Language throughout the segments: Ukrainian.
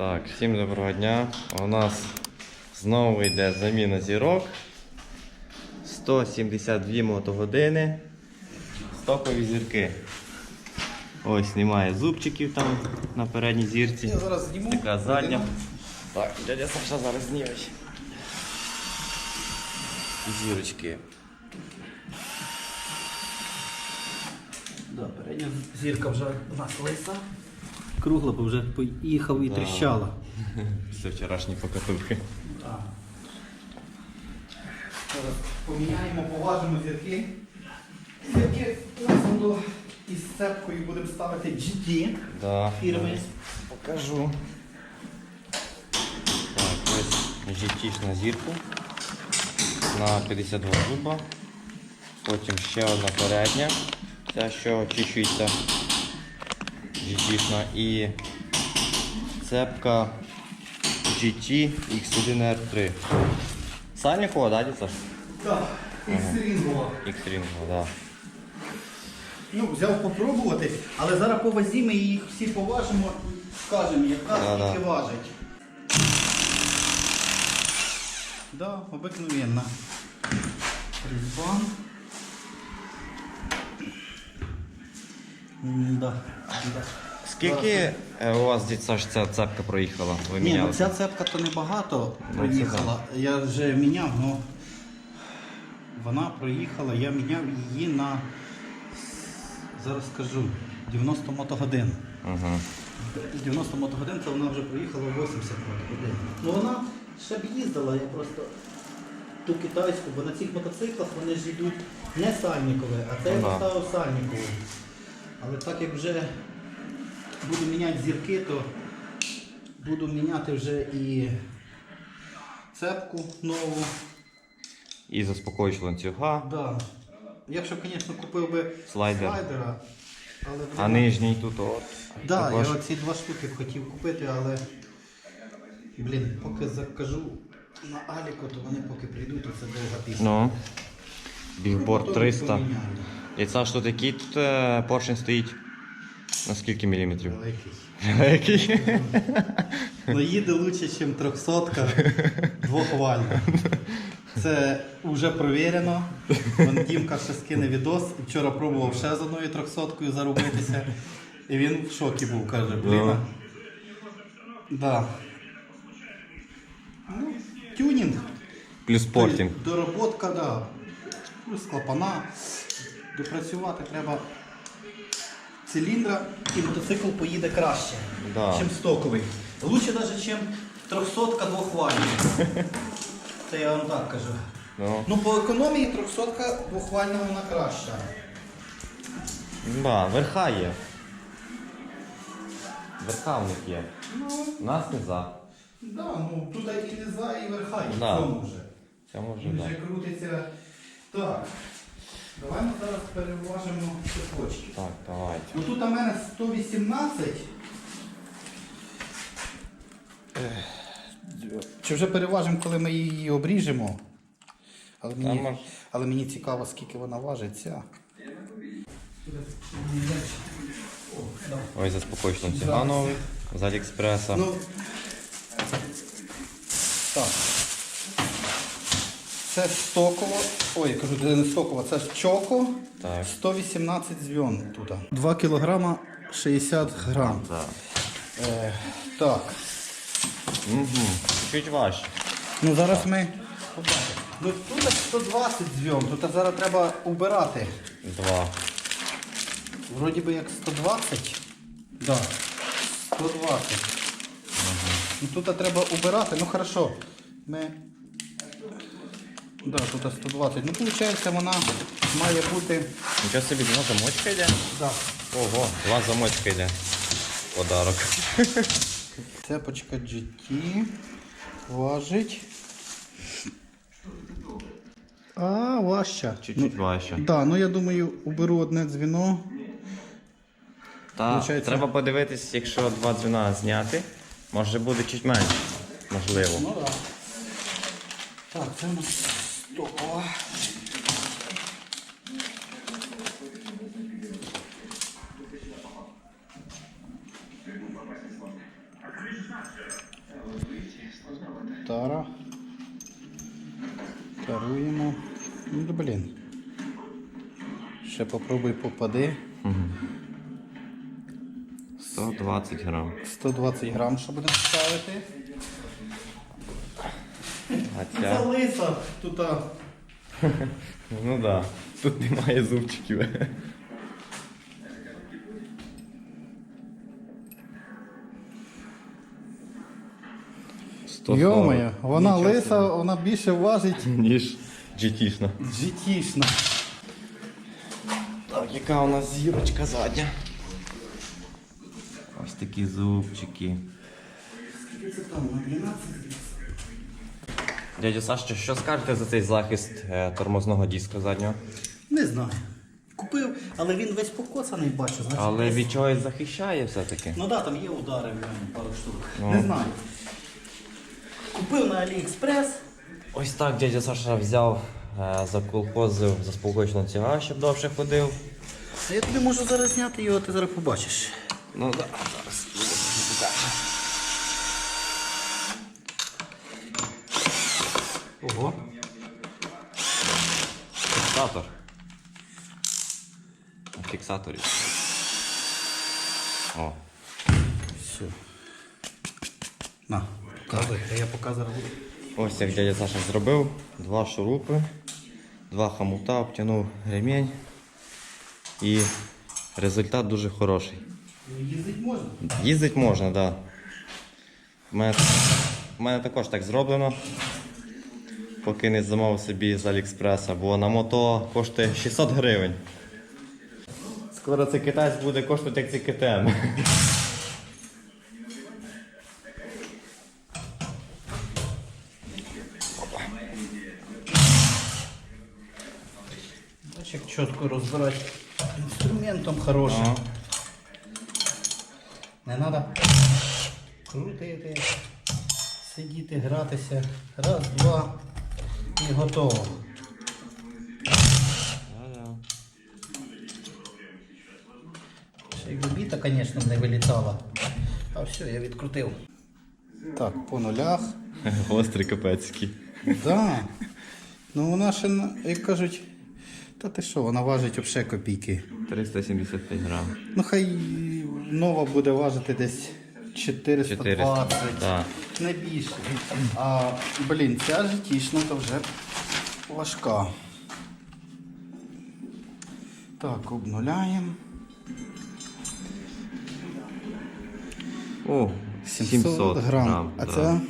Так, всім доброго дня. У нас знову йде заміна зірок. 172 мотогодини. Стокові зірки. Ось немає зубчиків там на передній зірці. Я зараз зніму. Така задня. Так, дядя Саша зараз зніме. Зірочки. Да, передня зірка вже у нас лиса. Кругла бо вже поїхав і Да. тріщала. Після вчорашні. Так. Зараз поміняємо, поважимо зірки. Зірки воно із цепкою будемо ставити GT Да, фірми. зараз покажу. Так, ось GT на зірку на 52 зуба. Потім ще одна передня. Ця що очищується GT і цепка GT X1R3. Сальникова, да, діться? Так, ікс-рінгова. X-Ring, да. Ну, взяв попробувати, але зараз по вазі ми їх всі поважимо і скажемо, яка Да-да. скільки важить. Да, обикновенна. Різьба. Да. да. Скільки е, у вас дід Саш, ця цепка проїхала? Ви Ні, ну міняли? ця цепка то небагато Ну, проїхала. Я вже міняв, але вона проїхала, я міняв її на зараз скажу 90 мотогодин. Угу. 90 мотогодин, це вона вже проїхала 80 мотогодин. Ну вона ще б їздила, я просто ту китайську, бо на цих мотоциклах вони ж йдуть не сальникові, а це я Ну, да. поставив сальникову. Але так як вже буду міняти зірки, то буду міняти вже і цепку нову. І заспокоюючи ланцюга. Да. Я б ще, звісно, купив би Слайдер. слайдера. Але, А нижній тут от. Да, також. я оці два штуки б хотів купити, але блін, поки закажу на Аліку, то вони поки прийдуть, то це довга пісня. Ну. Бігборд 300. поміняю. І це що такий тут е, поршень стоїть? На скільки міліметрів? Великий. Великий. Ну їде лучше, ніж 300 двохвальна. Це вже провірено. Вон Дімка ще скине відос. Вчора пробував ще з одною 300 зарубитися. І він в шокі був, каже, блін. Да. Ну, тюнінг. Плюс портінг. Дороботка, да. Плюс клапана. Допрацювати треба циліндра і мотоцикл поїде краще, Да. ніж стоковий. Лучше навіть, ніж 300 двохвальна. Це я вам так кажу. Ну. Ну по економії 300 двохвальна вона краща. Да, верха є. Верха в них є. Ну, нас не за. да, ну тут і низа, і верха, і Да. в цьому вже. Це може Він да. вже крутиться. Так. Давай ми зараз переважимо цепочки. Так, давайте. Ну тут у мене 118. Чи вже переважимо, коли ми її обріжемо? Але мені, але мені цікаво, скільки вона важить ця. Ось заспокоюючи ланцюга. З Аліекспреса. Ну, так. Це стоково. Ой, кажу, це не стоково, це чоко. Так. 118 зв'yon тут. 2 кілограма 60 грам. Да. Е, так. Угу. Чуть важче. Ну зараз ми. Ну тут 120 зв'yon, тут зараз треба убирати. Два. Вроді би як 120. Да. 120. Ну тут треба убирати. Ну хорошо. Ми. Да, тут 120. Ну виходить, вона має бути. Нічого собі, два замочка йде? Да. Ого, два замочка йде. Подарок. Цепочка GT важить. А, важча. Чуть-чуть важче. Да, ну я думаю, уберу одне дзвіно. Та, Получається- треба подивитись, якщо два дзвіна зняти, може буде чуть менше. Можливо. Ну так. Так, це у нас стокова. Тара. Таруємо. Ну, блін. Ще попробуй попади. 120 грам. 120 грам, що будемо ставити. А Це ця. лиса тут. а, Ну так. Да. Тут немає зубчиків. Йо-моє, вона Нічого лиса, собі. вона більше важить Ніж GT-шна. Яка у нас зірочка задня? Ось такі зубчики. Це там Дядя Саша, що скажете за цей захист е, тормозного диска заднього? Не знаю. Купив, але він весь покоцаний, бачу. Значить, Але десь- від чогось захищає все-таки. Ну так, да, там є удари в ньому, пару штук. Ну. Не знаю. Купив на Аліекспрес. Ось так дядя Саша взяв, заколхозив заспокоїчну ціга, щоб довше ходив. А я тобі можу зараз зняти його, ти зараз побачиш. Ну так, зараз покажу. Ого. Фіксатор. На. О. Все. На, показуй, а я показую роботу. Ось як дядя Саша зробив. Два шурупи, два хамута, обтягнув ремінь. І результат дуже хороший. Їздити можна. Їздить можна, так. Да. У мене, мене також так зроблено. Поки не замовив собі з Аліекспреса, бо на мото коштує 600 гривень. Скоро цей китайць буде коштувати як цей КТМ. Бачиш, як чітко розбирати інструментом хорошим. Ага. Не треба крутити, сидіти, гратися. Раз, два і готово. Ще й біта, звісно, не вилітала. А все, я відкрутив. Так, по нулях. Гострий капецький. Да. Ну вона ще, як кажуть, та ти що, вона важить взагалі копійки. 375 грам. Ну хай нова буде важити десь 420, 400, так. не більше. А блін, ця житічна то вже важка. Так, обнуляємо. О, 700, грам. а да. це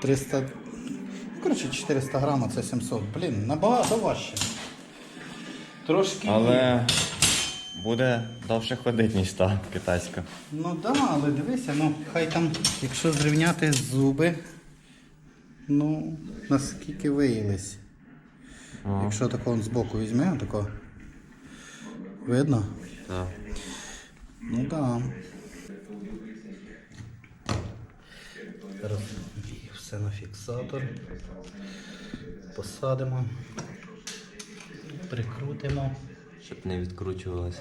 300. Коротше, 400 грам, а це 700. Блін, набагато важче. Трошки. Але буде довше ходити, ніж та китайська. Ну так, да, але дивися, ну хай там, якщо зрівняти зуби, ну, наскільки виїлись. Ага. Якщо тако з боку візьмемо, тако. Видно? Так. Ну так. Да. Зараз все на фіксатор. Посадимо. Прикрутимо. Щоб не відкручувалося.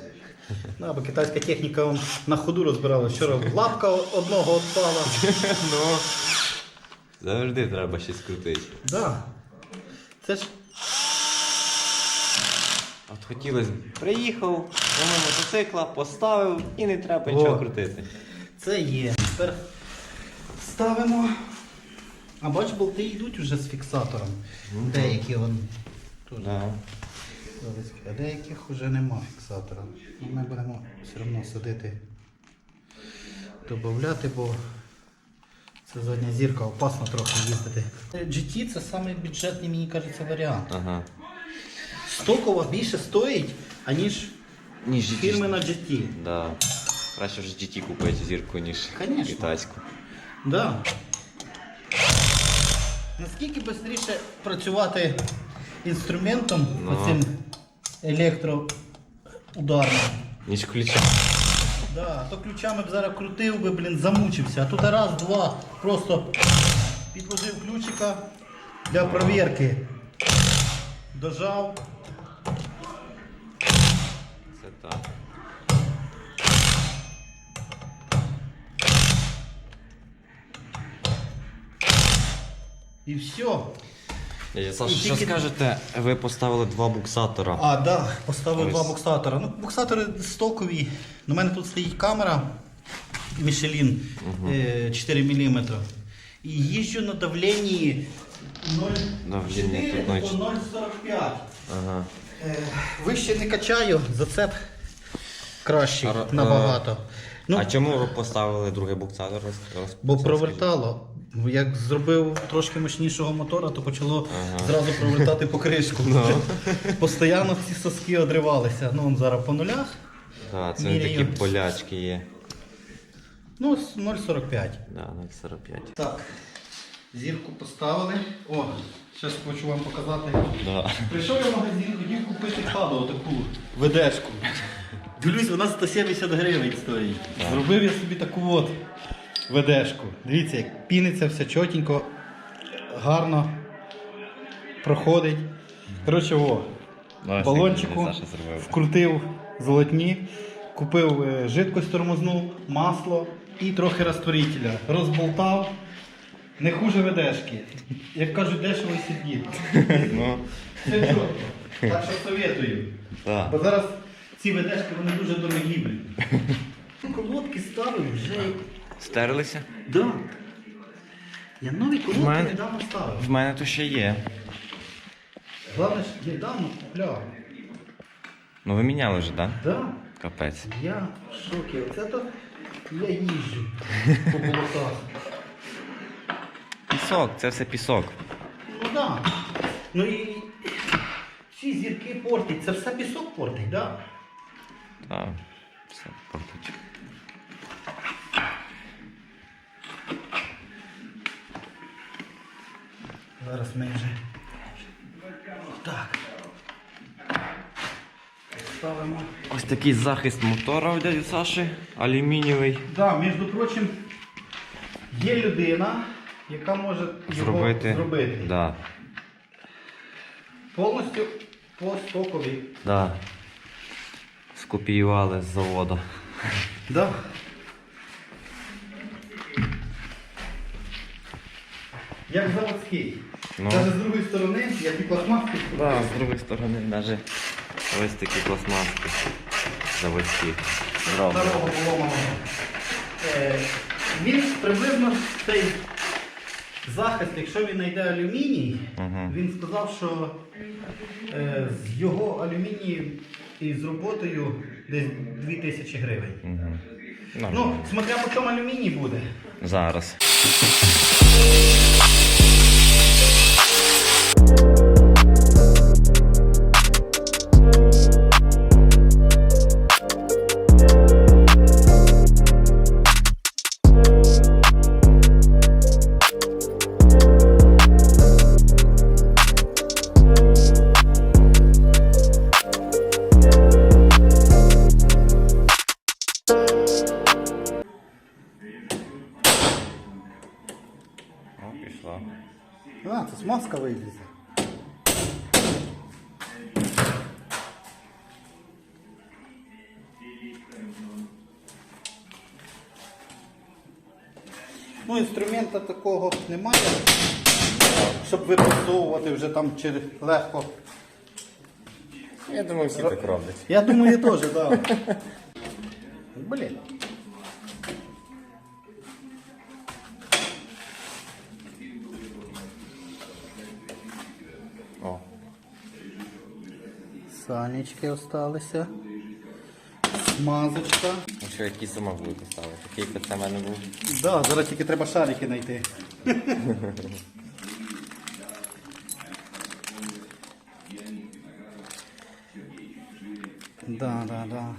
Ну, бо китайська техніка он, на ходу розбирала. Вчора лапка одного відпала. ну, завжди треба щось крутити. Да. Це ж От хотілося, приїхав, помив мотоцикла, поставив і не треба О. нічого крутити. це є. Тепер ставимо. А бач, болти йдуть вже з фіксатором. Деякі он тут. Да. А деяких вже нема фіксатора. Ну, Ми будемо все одно садити, додати, бо це задня зірка, опасно трохи їздити. GT це самий бюджетний, мені кажеться, варіант. Ага. Стокова більше стоїть, аніж Ніж фірми на GT. Да. Краще вже GT купити зірку, ніж Конечно. китайську. Да. Наскільки швидше працювати інструментом, Ну. оцим електроударним. Ніж ключа. Да, то ключами б зараз крутив би, блін, замучився. А тут раз, два, просто підложив ключика для провірки. Дожав. Це так. І все. Дядя Саша, що тільки- скажете? Ви поставили два буксатора. А, да, поставив Ось. два буксатора. Ну, буксатори стокові. У мене тут стоїть камера Michelin е, 4 мм. І їжджу на давленні 0,4 Давлення тут або ночі. 0,45. Ага. Е, Вище не качаю, зацеп кращий А, набагато. Ну, а чому поставили другий буксатор? Роз- Бо провертало. Як зробив трошки мощнішого мотора, то почало Ага. зразу провертати покришку. Ну. Постоянно ці соски одривалися. Ну, он зараз по нулях. Да, це не такі болячки є. Ну, 0,45. Да, 0,45. Так. Зірку поставили. О, зараз хочу вам показати. Да. Прийшов я в магазин, хотів купити хаду таку ведешку. Дивлюсь, вона 170 гривень стоїть. Зробив я собі таку от ведешку. Дивіться, як піниться все чотенько, гарно проходить. Коротше, о, Ну, ось балончику як Саша зробив. вкрутив золотні, купив е, жидкость тормозну, масло і трохи розтворителя. Розболтав. Не хуже ведешки. Як кажуть, дешево і сидіть. Ну, Все чітко. Так що советую. да. Бо зараз ці ведешки вони дуже дорогі. блін. Колодки ставив вже. Стерлися? Да. Я нові колодки мене- недавно ставив. В мене то ще є. Головне ж недавно купляв. Ну ви міняли вже, так? Да? Да. Капець. Я в шокі. Оце то я їжджу по болотах. Пісок, це все пісок. Ну да. Ну і ці зірки портять. Це все пісок портить, да? Так, все портить. Зараз ми вже. Так. Ставимо. Ось такий захист мотора у дяді Саші, алюмінієвий. Да, між прочим, є людина, яка може його Зробити. зробити. Да. Повністю по стокові. Да. Скопіювали з заводу. Да. Як заводський. Ну. Навіть з другої сторони, як і пластмаски. Да, з другої сторони навіть ось такі пластмаски заводські. Старого поломаного. Е, він приблизно цей захист, якщо він знайде алюміній, Мгм. він сказав, що е, з його алюмінієм і з роботою десь 2000 гривень. Угу. Ну, смотря по чому алюміній буде. Зараз. Ну, інструмента такого немає, щоб випрацьовувати вже там через легко. Я думаю, всі так роблять. Я думаю, теж, так. Да. Блін. О. Сальнички осталися. Смазочка. Ну що, який сама будете ставити? Такий як це в мене був. Да, зараз тільки треба шарики знайти. да, да, да.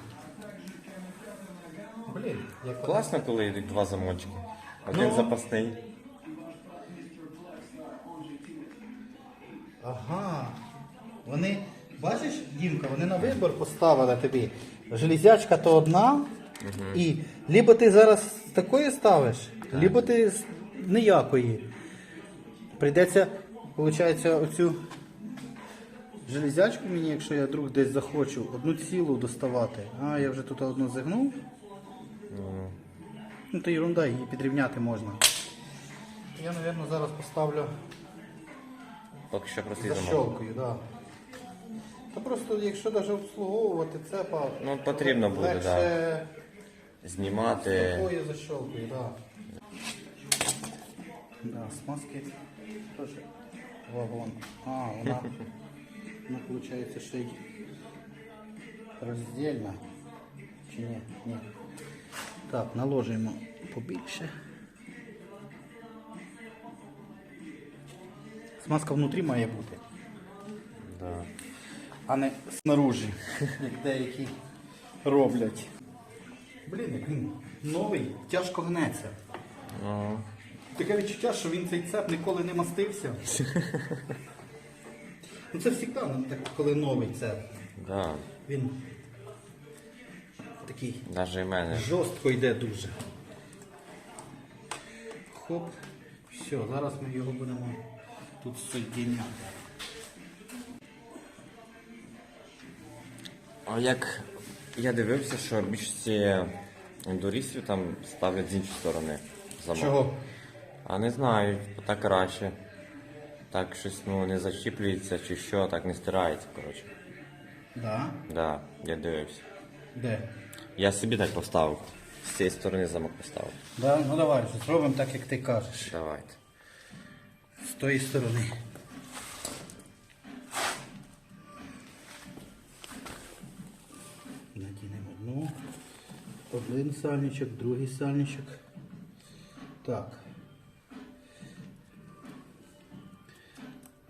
Блін, як Класно, коли йдуть два замочки. Один Ну. запасний. Ага. Вони, бачиш, Дімка, вони на вибір поставили тобі. Железячка то одна, і либо ти зараз такої ставиш, либо ти з ніякої. Прийдеться, виходить, оцю железячку мені, якщо я вдруг десь захочу, одну цілу доставати. А, я вже тут одну зігнув. Ну то ерунда, її підрівняти можна. Я, мабуть, зараз поставлю Поки що замок. Защолкою, так. Да. Та просто, якщо навіть обслуговувати це цепа, Ну, потрібно буде, легше Знімати. такою защолкою, так. Да. Да, смазки теж вагон. А, вона, вона виходить, ще й роздільна. Чи ні? Ні. Так, наложимо побільше. Смазка внутрі має бути. Да. А не снаружи, як деякі роблять. Блін, як він новий, тяжко гнеться. Ну, Таке відчуття, що він цей цеп ніколи не мастився. Ну це завжди, ну, так, коли новий цеп. да. Він такий Навіть і мене. жорстко йде дуже. Хоп. Все, зараз ми його будемо тут соєдиняти. А як я дивився, що більшості ендурістів там ставлять з іншої сторони замок. Чого? А не знаю, так краще. Так щось ну, не зачіплюється чи що, так не стирається, коротше. Да. Да, я дивився. Де? Я собі так поставив. З цієї сторони замок поставив. Да? Ну давай, зробимо так, як ти кажеш. Давайте. З тої сторони. Один сальничок, другий сальничок. Так.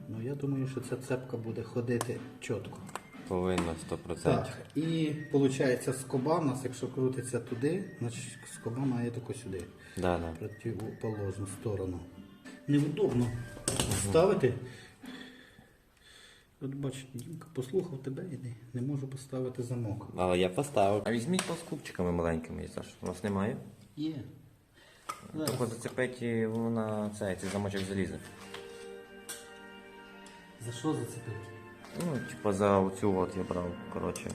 Ну я думаю, що ця цепка буде ходити чітко. Повинно 100%. Так, і виходить, скоба у нас, якщо крутиться туди, значить скоба має тако сюди Да, да. противоположну сторону. Невудобно ставити. От бач, Дімка послухав тебе і не, не можу поставити замок. Але я поставив. А візьміть по з кубчиками маленькими, Саш. У вас немає? Є. Тільки зацепить і вона цей, цей замочок залізе. За що зацепити? Ну, типа за оцю от я брав, коротше.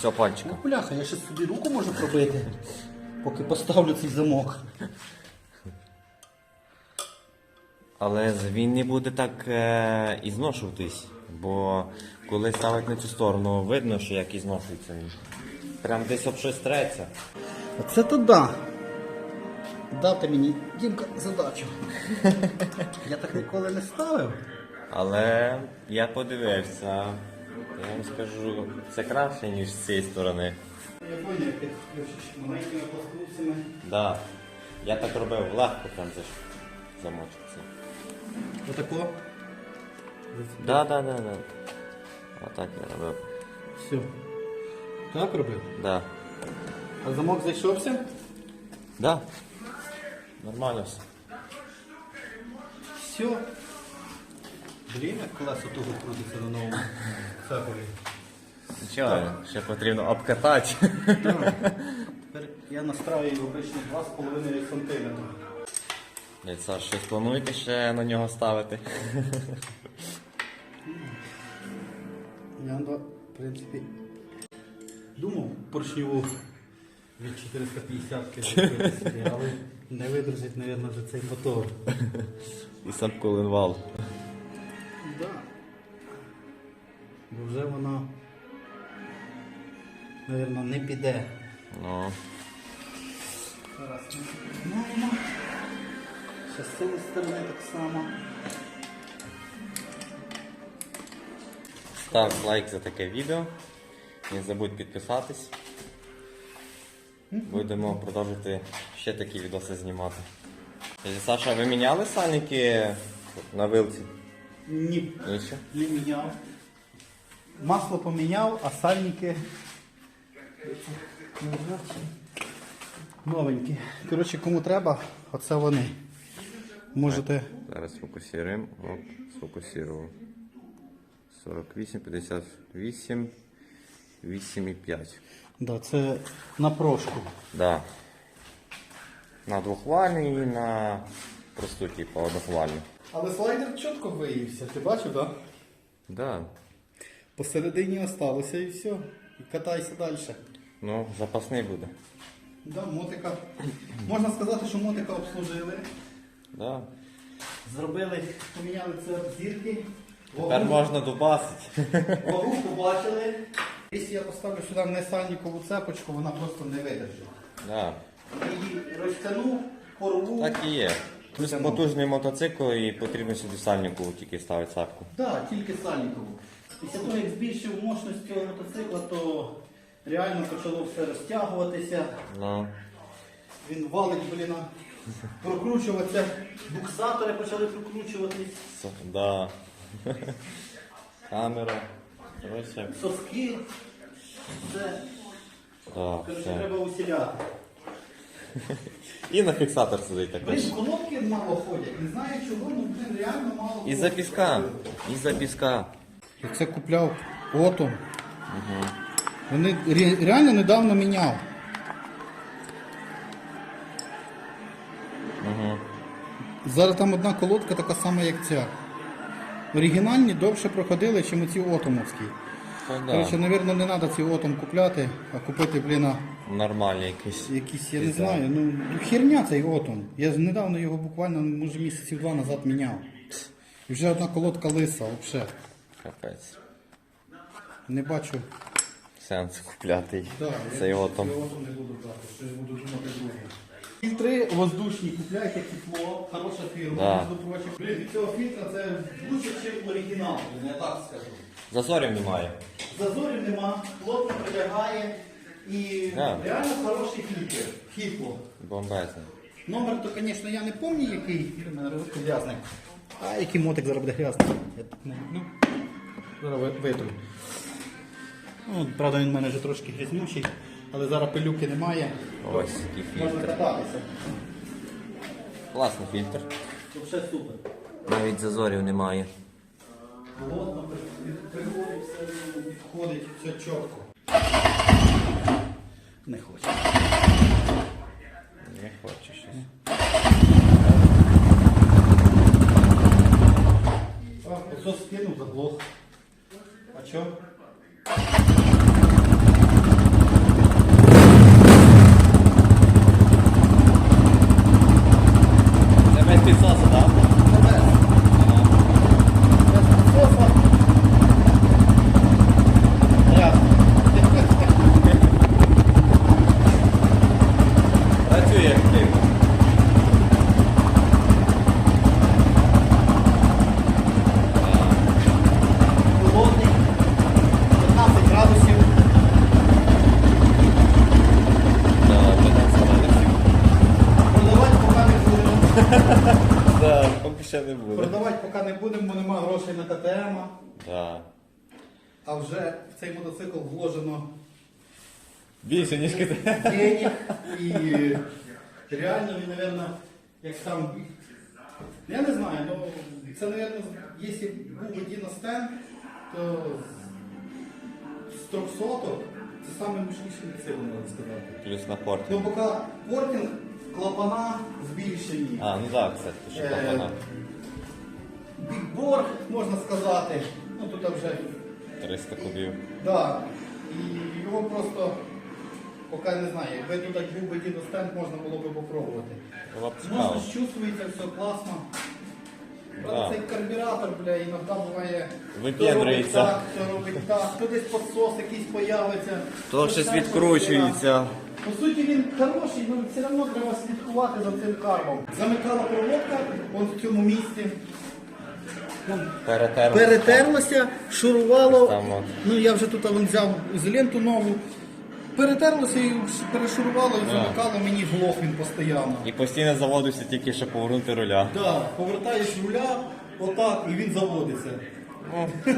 Цього пальчика. Ну, бляха, я ще собі руку можу пробити, поки поставлю цей замок. Але він не буде так е, і зношуватись, бо коли ставить на цю сторону, видно, що як і зношується він. Прям десь об щось треться. Оце то да. Дав ти мені, Дімка, задачу. Я так ніколи не ставив. Але я подивився. Я вам скажу, це краще, ніж з цієї сторони. Я поняв, ти включиш маленькими пластмусами. Да. Я так робив легко прям за замочок. цей. Отако. Да, да, да, да. Отак я робив. Все. Так робив? Да. А замок зайшовся? Да. Нормально все. Все. Блін, як колесо туго крутиться на новому цепові. Нічого, ще потрібно обкатати. Тепер я настраю обичні 2,5 см. Саш, щось плануєте ще на нього ставити? Я, в принципі, думав поршневу від 450 кг, але не видержить, мабуть, вже цей мотор. І сам коленвал. Да. Бо вже вона, мабуть, не піде. Ну. Зараз ми піднімаємо. Ще з цієї сторони так само. Став лайк за таке відео. Не забудь підписатись. Будемо продовжувати ще такі відоси знімати. Саша, ви міняли сальники на вилці? Ні, Ні ще? не міняв. Масло поміняв, а сальники новенькі. Коротше, кому треба, оце вони. Можете. Зараз фокусуємо. Оп, сфокусував. 48, 58, 8,5. Да, це на прошку. Да. На двохвальний і на просту, типу, однохвальну. Але слайдер чітко виївся, ти бачив, так? Да. Посередині осталося і все. І катайся далі. Ну, запасний буде. Да, мотика. Можна сказати, що мотика обслужили. Да. Зробили, поміняли це зірки. Тепер можна дубасити. Вагу побачили. Якщо я поставлю сюди не сальникову цепочку, вона просто не видержить. Да. Її розтягну, порву. Так і є. Плюс потужний мотоцикл і потрібно сюди сальнику тільки ставити сапку. Так, тільки сальникову. Після того, як збільшив мощність цього мотоцикла, то реально почало все розтягуватися. Ну. Він валить, блін, прокручуватися. Буксатори почали прокручуватись, С- Да. Камера. Короче, соски. Все. да, Коротше, все. треба усіляти. І на фіксатор сидить також. Блін, колодки мало ходять. Не знаю чого, ну блін, реально мало. Із-за піска. Із-за піска. Я це купляв ото. Вони ре- реально недавно міняв. Зараз там одна колодка така сама, як ця. Оригінальні довше проходили, ніж оці отомовські. Коротше, Да. напевно, не треба ці отом купляти, а купити, блін, а, Нормальний якийсь. якісь, я не знаю, ну херня цей отом. Я ж недавно його буквально, може, місяців два назад міняв. І вже одна колодка лиса, взагалі. Капець. Не бачу. Сенс купляти. Да, Це його там. Я його не буду брати, що я буду думати друге. Фільтри воздушні, купляйте тепло, хороша фірма, Да. прочим. Блін, від цього фільтра це лучше, ніж оригінал, блін, я так скажу. Зазорів немає. Зазорів нема, плотно прилягає і Да. реально хороший фільтр. Хіпло. Бомбезний. Номер то, звісно, я не пам'ятаю, який. У мене руки грязний. А який мотик зараз буде грязний. Я так не люблю. Зараз ви- витру. Ну, правда, він в мене вже трошки грязнючий, але зараз пилюки немає. Ось Можна фільтр. Класний фільтр. Все супер. Навіть зазорів немає. При- приходить, все підходить, все чітко. Не хочу. Не хочу щось. А, ось скинув, заглох. А чо? Це без підсосу, так? Працює як ти. Холодний, 15 градусів. Да, 15 градусів. Продавати поки не будемо. Да, поки ще не буде. Продавати поки не будемо, бо немає грошей на КТМ. Да. А вже в цей мотоцикл вложено Більше, ніж китай. денег і реально він, мабуть, як там. Я не знаю, ну це, мабуть, якщо був би Діностен, то з 300 це саме мотоцикл, можна сказати. Плюс на порті. Ну, поки портинг, клапана збільшені. А, ну так, кстати, що Е, клапана. Бікборд, можна сказати. Ну тут вже 300 кубів. Да. І його просто поки не знаю. Якби тут так був би дідостенд, можна було би попробувати. Можна цікаво. чувствується, все класно. Да. цей карбюратор, бля, іноді буває. Вип'єднується. Робить так, то робить так, то десь підсос якийсь появиться. То щось відкручується. По суті, він хороший, але все одно треба слідкувати за цим карбом. Замикала проводка, он в цьому місці. Вон Перетерли. Перетерлося, шурувало. Ну я вже тут вон, взяв ізоленту нову. Перетерлося і перешурувало і замикало мені глох він постійно. І постійно заводився тільки щоб повернути руля. Да, повертаєш руля, отак, і він заводиться. Ну,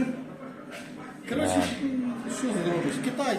Коротше, що зробиш? Китай